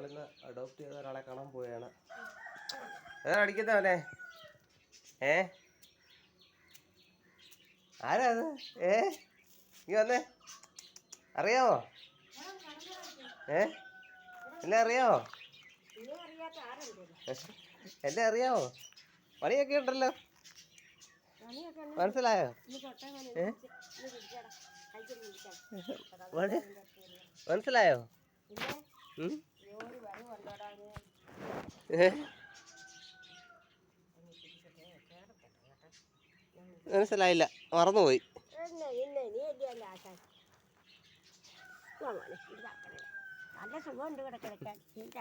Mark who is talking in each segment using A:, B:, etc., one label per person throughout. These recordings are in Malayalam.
A: നമ്മളിന്ന് അഡോപ്റ്റ് ചെയ്ത ഒരാളെ കാണാൻ പോവുകയാണ്. ഏതാ അടിക്കുന്നവനെ ഏ? ആരാ അത്? ഏ? നീ വന്നേ. അറിയാമോ ഏ? എന്നെ അറിയാമോ എന്നെ അറിയാമോ പണിയൊക്കെ ഉണ്ടല്ലോ. മനസ്സിലായോ? മനസ്സിലായോ? മനസ്സിലായില്ല. മറന്നുപോയി.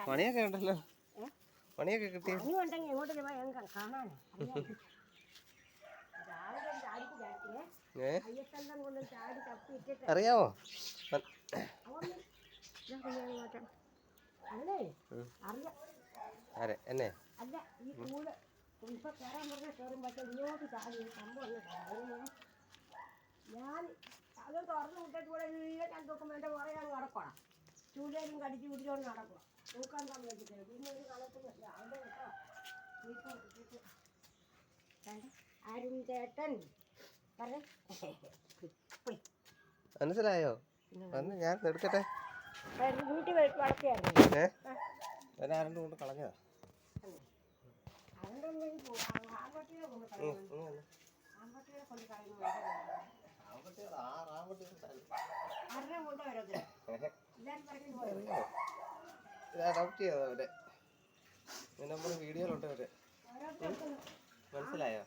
A: പണിയൊക്കെ ഉണ്ടല്ലോ? പണിയൊക്കെ കിട്ടി അറിയാമോ.
B: അറിയാം.
A: ആരെ എന്നെ.
B: അല്ല ഈ കൂട് ഇപ്പൊ കയറാൻ പറഞ്ഞ കയറുമ്പോഴത്തെ ഇങ്ങോട്ട് ചാടി ഒരു സംഭവം അങ്ങ് അതിന് ഞാൻ അത് തുറന്നു വിട്ടിട്ട് കൂടെ എല്ലാം ഞാൻ നോക്കുമ്പോൾ എന്റെ പുറകെ അങ്ങ് നടക്കണം. ചൂടേലും കടിച്ച് പിടിച്ചോണ്ട് നടക്കുക തൂക്കാൻ സമ്മതിച്ചിട്ട് പിന്നെ ഒരു കളത്തില്ല അവിടെ കേട്ടോ വീട്ടിൽ ഇട്ടിട്ട്. കണ്ടോ? അരുൺ ചേട്ടൻ പറഞ്ഞേ
A: മനസ്സിലായോ വന്ന്. ഞാൻ എടുക്കട്ടെ.
B: വീട്ടിൽ വളർത്തിയായിരുന്നു
A: ഏ? ഞാൻ ആരണ്ട് കൊണ്ട് കളഞ്ഞതാ. ഇത് അഡോപ്റ്റ് അവരെ നമ്മുടെ വീഡിയോയിലുണ്ട്
B: അവർ
A: മനസ്സിലായോ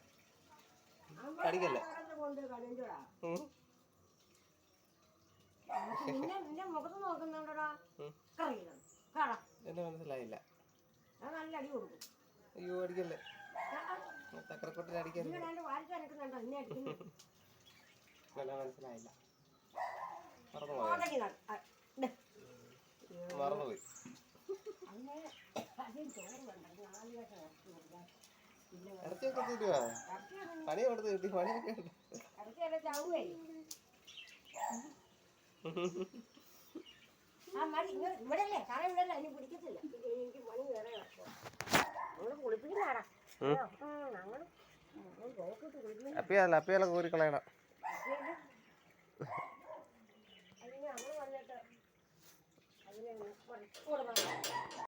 A: കടിക്കല്ലേ എന്നെ മനസ്സിലായില്ല
B: നല്ല അടി കൊടുക്കും
A: അയ്യോ അടിക്കല്ലേ? തക്കരക്കൊട്ടിൽ അടിക്കല്ലേ മനസ്സിലായില്ല. മറന്നുപോയോ. ഇറച്ചിയൊക്കെ തരുവാ പണി കൊടുത്ത് കിട്ടി പണിയൊക്കെ ഉണ്ട്.
B: ആ മതി. ഇങ്ങ് ഇവിടെയല്ലേ കറ ഇവിടെയല്ല അതിന് പിടിക്കത്തില്ല.
A: അപ്പിയല്ല അപ്പിയല്ല കോരി കളയണം.
B: അതിന്